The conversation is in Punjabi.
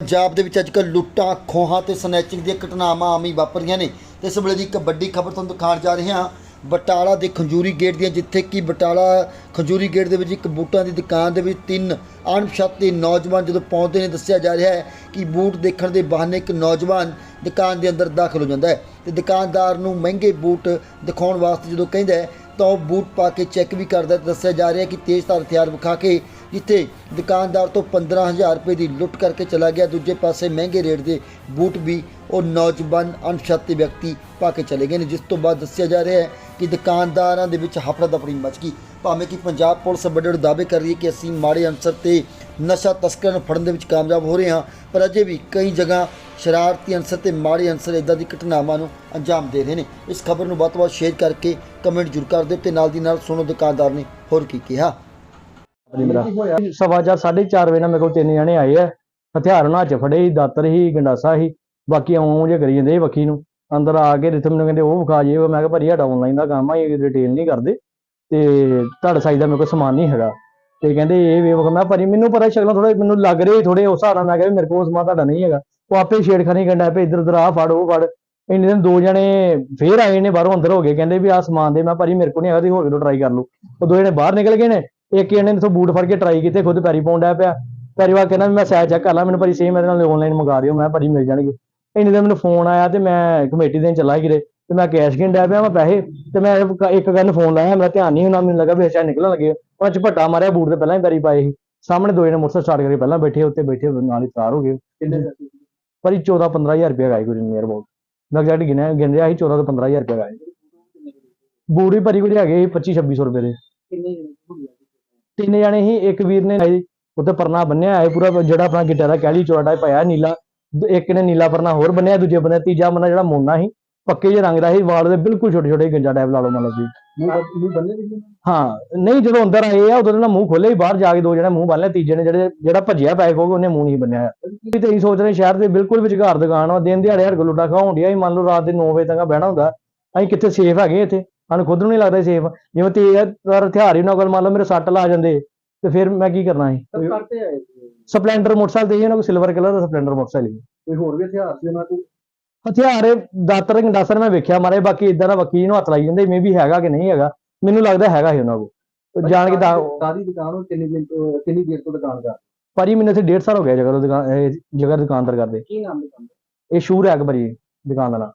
ਪੰਜਾਬ ਦੇ ਵਿੱਚ ਅੱਜ ਅੱਜਕੱਲ੍ਹ ਲੁੱਟਾਂ, ਖੋਹਾਂ ਤੇ ਸਨੈਚਿੰਗ ਦੀਆਂ ਘਟਨਾਵਾਂ ਆਮ ਹੀ ਵਾਪਰੀਆਂ ਨੇ। ਤੇ ਇਸ ਵੇਲੇ ਦੀ ਇੱਕ ਵੱਡੀ ਖਬਰ ਤੁਹਾਨੂੰ ਦਿਖਾਉਣ ਜਾ ਰਹੇ ਹਾਂ। ਬਟਾਲਾ ਦੇ ਖੰਜੂਰੀ ਗੇਟ ਦੀਆਂ, ਜਿੱਥੇ ਕਿ ਬਟਾਲਾ ਖੰਜੂਰੀ ਗੇਟ ਦੇ ਵਿੱਚ ਇੱਕ ਬੂਟਾਂ ਦੀ ਦੁਕਾਨ ਦੇ ਵਿੱਚ ਤਿੰਨ ਅਣਪਛਾਤੇ ਨੌਜਵਾਨ ਜਦੋਂ ਪਹੁੰਚਦੇ ਨੇ, ਦੱਸਿਆ ਜਾ ਰਿਹਾ ਹੈ ਕਿ ਬੂਟ ਦੇਖਣ ਦੇ ਬਹਾਨੇ ਇੱਕ ਨੌਜਵਾਨ ਦੁਕਾਨ ਦੇ ਅੰਦਰ ਦਾਖਲ ਹੋ ਜਾਂਦਾ ਹੈ ਤੇ ਦੁਕਾਨਦਾਰ ਨੂੰ ਮਹਿੰਗੇ ਬੂਟ ਦਿਖਾਉਣ ਵਾਸਤੇ ਜਦੋਂ ਕਹਿੰਦਾ ਹੈ, ਤਾਂ ਉਹ ਬੂਟ ਪਾ ਕੇ ਚੈੱਕ ਵੀ ਕਰਦਾ ਦੱਸਿਆ ਜਾ ਰਿਹਾ ਕਿ ਤੇਜ਼ ਤੇਜ਼ਧਾਰ ਹਥਿਆਰ ਵਿਖਾ ਕੇ ਜਿੱਥੇ ਦੁਕਾਨਦਾਰ ਤੋਂ 15000 ਰੁਪਏ ਦੀ ਲੁੱਟ ਕਰਕੇ ਚਲਾ ਗਿਆ। ਦੂਜੇ ਪਾਸੇ ਮਹਿੰਗੇ ਰੇਟ ਦੇ ਬੂਟ ਵੀ ਉਹ ਨੌਜਵਾਨ ਅਣਪਛਾਤੇ ਵਿਅਕਤੀ ਪਾ ਕੇ ਚਲੇ ਗਏ ਨੇ, ਜਿਸ ਤੋਂ ਬਾਅਦ ਦੱਸਿਆ ਜਾ ਰਿਹਾ ਹੈ ਕਿ ਦੁਕਾਨਦਾਰਾਂ ਦੇ ਵਿੱਚ ਹਫੜਾ ਦਫੜੀ ਮਚ ਗਈ। ਭਾਵੇਂ ਕਿ ਪੰਜਾਬ ਪੁਲਿਸ ਵੱਡੇ ਵੱਡੇ ਦਾਅਵੇ ਕਰ ਰਹੀ ਹੈ ਕਿ ਅਸੀਂ ਮਾੜੇ ਅਨਸਰ ਤੇ ਨਸ਼ਾ ਤਸਕਰਾਂ ਨੂੰ ਫੜਨ ਦੇ ਵਿੱਚ ਕਾਮਯਾਬ ਹੋ ਰਹੇ ਹਾਂ, ਪਰ ਅਜੇ ਵੀ ਕਈ ਜਗ੍ਹਾ ਸ਼ਰਾਰਤੀ ਅਨਸਰ ਤੇ ਮਾੜੇ ਅਨਸਰ ਇਦਾਂ ਦੀ ਘਟਨਾਵਾਂ ਨੂੰ ਅੰਜਾਮ ਦੇ ਰਹੇ ਨੇ। ਇਸ ਖਬਰ ਨੂੰ ਵੱਧ ਤੋਂ ਵੱਧ ਸ਼ੇਅਰ ਕਰਕੇ ਕਮੈਂਟ ਜ਼ਰੂਰ ਕਰ ਦਿਓ ਤੇ ਨਾਲ ਦੀ ਨਾਲ ਸੁਣੋ ਦੁਕਾਨਦਾਰ ਨੇ ਹੋਰ ਕੀ ਕਿਹਾ। ਜੀ ਮੇਰਾ। ਸਵਾ ਚਾਰ, ਸਾਢੇ ਚਾਰ ਵਜੇ ਨਾਲ ਮੇਰੇ ਕੋਲ ਤਿੰਨ ਜਣੇ ਆਏ ਆ। ਹਥਿਆਰ ਉਹਨਾਂ ਚ ਫੜੇ ਸੀ, ਦਾਤਰ ਸੀ, ਗੰਡਾਸਾ ਸੀ। ਬਾਕੀ ਆਉਂ ਜੇ ਕਰੀ ਜਾਂਦੇ ਵੱਖੀ ਨੂੰ। ਅੰਦਰ ਆ ਕੇ ਰਿਥਮ ਨੂੰ ਕਹਿੰਦੇ, ਉਹ ਵਿਖਾ ਜੇ, ਮੈਂ ਕਿਹਾ ਭਾਜੀ ਸਾਡਾ ਆਨਲਾਈਨ ਦਾ ਕੰਮ ਆ, ਇਹ ਰਿਟੇਲ ਨਹੀਂ ਕਰਦੇ। ਤੇ ਤੁਹਾਡੇ ਸਾਈਜ਼ ਦਾ ਮੇਰੇ ਕੋਲ ਸਮਾਨ ਨਹੀਂ ਹੈਗਾ। ਤੇ ਕਹਿੰਦੇ, ਇਹ ਵੇਖ, ਮੈਂ ਕਿਹਾ ਭਾਜੀ, ਮੈਨੂੰ ਪਤਾ ਸ਼ਕਲਾਂ ਥੋੜੇ ਮੈਨੂੰ ਲੱਗ ਰਹੇ ਥੋੜੇ ਉਸ ਹਿਸਾਬ ਨਾਲ ਮੈਂ ਕਿਹਾ ਵੀ ਮੇਰੇ ਕੋਲ ਸਮਾਨ ਤੁਹਾਡਾ ਨਹੀਂ ਹੈਗਾ। ਉਹ ਆਪੇ ਛੇੜਖਾਨੀ ਕੰਡਾ ਪਏ, ਇੱਧਰ ਉੱਧਰ ਆ ਫੜ, ਉਹ ਫੜ। ਇੰਨੇ ਦਿਨ ਦੋ ਜਣੇ ਫੇਰ ਆਏ ਨੇ, ਬਾਹਰੋਂ ਅੰਦਰ ਹੋ ਗਏ। ਕਹਿੰਦੇ ਵੀ ਆਹ ਸਮਾਨ ਦੇ, ਮੈਂ ਭਾਜੀ ਮੇਰੇ ਕੋਲ ਨਹੀਂ ਹੈਗਾ, ਤੁਸੀਂ ਹੋਰ ਕਿਤੋਂ ਟਰਾਈ ਕਰ ਲਓ। ਉਹ ਦੋ ਜਣੇ ਬਾਹਰ ਨਿਕਲ ਗਏ ਨੇ। ਇੱਕ ਜਣੇ ਨੇ ਤੋਂ ਬੂਟ ਫੜ ਕੇ ਟਰਾਈ ਕੀਤੇ ਖੁਦ ਪੈਰੀ ਪਾਉਣ ਡਿਆ ਪਿਆ। ਪੈਰੀ ਵਾ ਕਹਿੰਦਾ ਵੀ ਮੈਂ ਸਾਈਜ਼ ਚੈੱਕ ਕਰ ਲਾਂ ਮੈਨੂੰ ਭਾਜੀ ਸੇਮ ਮੇਰੇ ਨਾਲ ਆਨਲਾਈਨ ਮੰਗਾ ਦਿਓ ਮੈਂ ਭਾਜੀ ਮਿਲ ਜਾਣਗੇ। ਇੰਨੇ ਦਿਨ ਮੈਨੂੰ ਫੋਨ ਆਇਆ ਤੇ ਮੈਂ ਕਮੇਟੀ ਦੇਣ ਚਲਾ ਕਿਰੇ ਤੇ ਮੈਂ ਕੈਸ਼ ਗਿਣ ਡਿਆ ਪਿਆ ਮੈਂ ਪੈਸੇ ਤੇ ਮੈਂ ਇੱਕ- ਗੱਲ ਫੋਨ ਲਾਇਆ ਮੇਰਾ ਧਿਆਨ ਨਹੀਂ ਹੋਣਾ ਮੈਨੂੰ ਲੱਗਾ ਵੀ ਸ਼ਾਇਦ ਨਿਕਲਣ ਲੱਗੇ। ਉਹਨਾਂ ਚ ਭੱਟਾ ਮਾਰਿਆ ਬੂਟ ਤੇ ਪਹਿਲਾਂ ਹੀ ਪੈਰੀ ਪਾਏ ਸੀ। ਸਾਹਮਣੇ ਦੋ ਜਣੇ ਮੋਟਰਸਾਈਕਲ ਸਟਾਰਟ ਕਰਕੇ ਪਹਿਲਾਂ ਬੈਠੇ ਉੱਤੇ ਬੈਠੇ ਨਾਲ ਹੀ ਫਰਾਰ ਹੋ ਗਏ। ਭਾਜੀ 14 15000 ਰੁਪਏ ਗਾਈ ਕੋਈ ਨੀਅਰ ਅਬਾਊਟ ਮੈਂ ਐਗਜ਼ੈਕਟ ਗਿਣਿਆ ਗਿਣ ਰਿਹਾ ਸੀ 14 ਤੋਂ 15000 ਰੁਪਏ ਗਾਏ ਬੂਟ ਵੀ ਭਾਜੀ ਕੋਈ ਹੈਗੇ ਸੀ 25 2600 ਰੁਪਏ ਦੇ। ਤਿੰਨ ਜਣੇ ਹੀ ਇੱਕ ਵੀਰ ਨੇ ਉੱਤੇ ਪਰਨਾ ਬੰਨਿਆ ਹੈ ਪੂਰਾ ਜਿਹੜਾ ਆਪਣਾ ਗਿੱਟਾ ਦਾ ਕਹਿਲੀ ਚੌੜਾ ਪਾਇਆ ਨੀਲਾ ਇੱਕ ਨੇ ਨੀਲਾ ਪਰਨਾ ਹੋਰ ਬੰਨਿਆ ਦੂਜੇ ਬੰਨੇ ਤੀਜਾ ਬੰਨਾ ਜਿਹੜਾ ਮੋਨਾ ਸੀ ਪੱਕੇ ਜਿਹੇ ਰੰਗ ਦਾ ਸੀ ਵਾਲ ਦੇ ਬਿਲਕੁਲ ਛੋਟੇ ਛੋਟੇ ਗੰਜਾ ਟਾਈਪ ਲਾ ਲਓ ਮਤਲਬ ਜੀ ਹਾਂ ਨਹੀਂ ਜਦੋਂ ਅੰਦਰ ਆਏ ਆ ਉਦੋਂ ਨਾ ਮੂੰਹ ਖੋਲੇ ਹੀ ਬਾਹਰ ਜਾ ਕੇ ਦੋ ਜਣੇ ਮੂੰਹ ਬੰਨ ਲਿਆ ਤੀਜੇ ਨੇ ਜਿਹੜੇ ਜਿਹੜਾ ਭੱਜਿਆ ਪੈ ਕੋਗੇ ਉਹਨੇ ਮੂੰਹ ਨਹੀਂ ਬੰਨਿਆ। ਵੀ ਤੇ ਸੋਚ ਰਹੇ ਸ਼ਹਿਰ ਦੇ ਬਿਲਕੁਲ ਵਿਚਕਾਰ ਦੁਕਾਨ ਵਾ ਦਿਨ ਦਿਹਾੜੇ ਹੜ ਲੁੱਟਾ ਖਾਉਣ ਡਿਆ ਮੰਨ ਲਓ ਰਾਤ ਦੇ 9 ਵਜੇ ਤੱਕ ਬਹਿਣਾ ਹੁੰਦਾ ਅਸੀਂ ਕਿੱਥੇ ਸੇਫ ਹੈਗੇ ਇੱਥੇ? ਸਾਨੂੰ ਖੁਦ ਨੂੰ ਨਹੀਂ ਲੱਗਦਾ ਸੇਫ ਜਿਵੇਂ ਤੇਜ਼ ਹਥਿਆਰ ਹੀ ਉਹਨਾਂ ਕੋਲ ਮੰਨ ਲਓ ਮੇਰੇ ਸੱਟ ਲਾ ਜਾਂਦੇ ਤੇ ਫਿਰ ਮੈਂ ਕੀ ਕਰਨਾ ਸੀ? ਕਰਤੇ ਆਏ ਸੀ। ਸਪਲੈਂਡਰ ਮੋਟਰਸਾਈਕਲ ਤੇ ਸੀ ਉਹਨਾਂ ਕੋਲ ਸਿਲਵਰ ਕਲਰ ਦਾ ਸਪਲੈਂਡਰ ਮੋਟਰਸਾਈਕਲ ਸੀ ਕੋਈ ਹੋਰ ਵੀ ਹਥਿਆਰ ਸੀ ਉਹਨਾਂ ਕੋਲ? ਹਥਿਆਰ ਦਾਤਰ ਗੰਡਾਸਰ ਮੈਂ ਵੇਖਿਆ ਮਾਰੇ ਬਾਕੀ ਇਦਾਂ ਦਾ ਵਕੀਲ ਨੂੰ ਹੱਥ ਲਾਈ ਜਾਂਦੇ ਮੇ ਵੀ ਹੈਗਾ ਕਿ ਨਹੀਂ ਹੈਗਾ ਮੈਨੂੰ ਲੱਗਦਾ ਹੈਗਾ ਸੀ ਉਹਨਾਂ ਕੋਲ। ਜਾਣ ਕੇ ਤਾਂ ਸਾਰੀ ਦੁਕਾਨ ਉਹ ਕਿੰਨੀ ਦਿਨ ਤੋਂ ਕਿੰਨੀ ਦੇਰ ਤੋਂ ਦੁਕਾਨ ਕਰ ਭਾਜੀ ਮੈਨੂੰ ਇੱਥੇ 1.5 ਸਾਲ ਹੋ ਗਿਆ ਜਗ੍ਹਾ ਤੋਂ ਦੁਕਾਨ ਜਗ੍ਹਾ ਦੁਕਾਨਦਾਰ ਕਰਦੇ। ਕੀ ਨਾਮ ਦੁਕਾਨ ਇਹ ਸ਼ੂਰ ਹੈ ਭਾਜੀ ਦੁਕਾਨ ਦਾ ਨਾਂ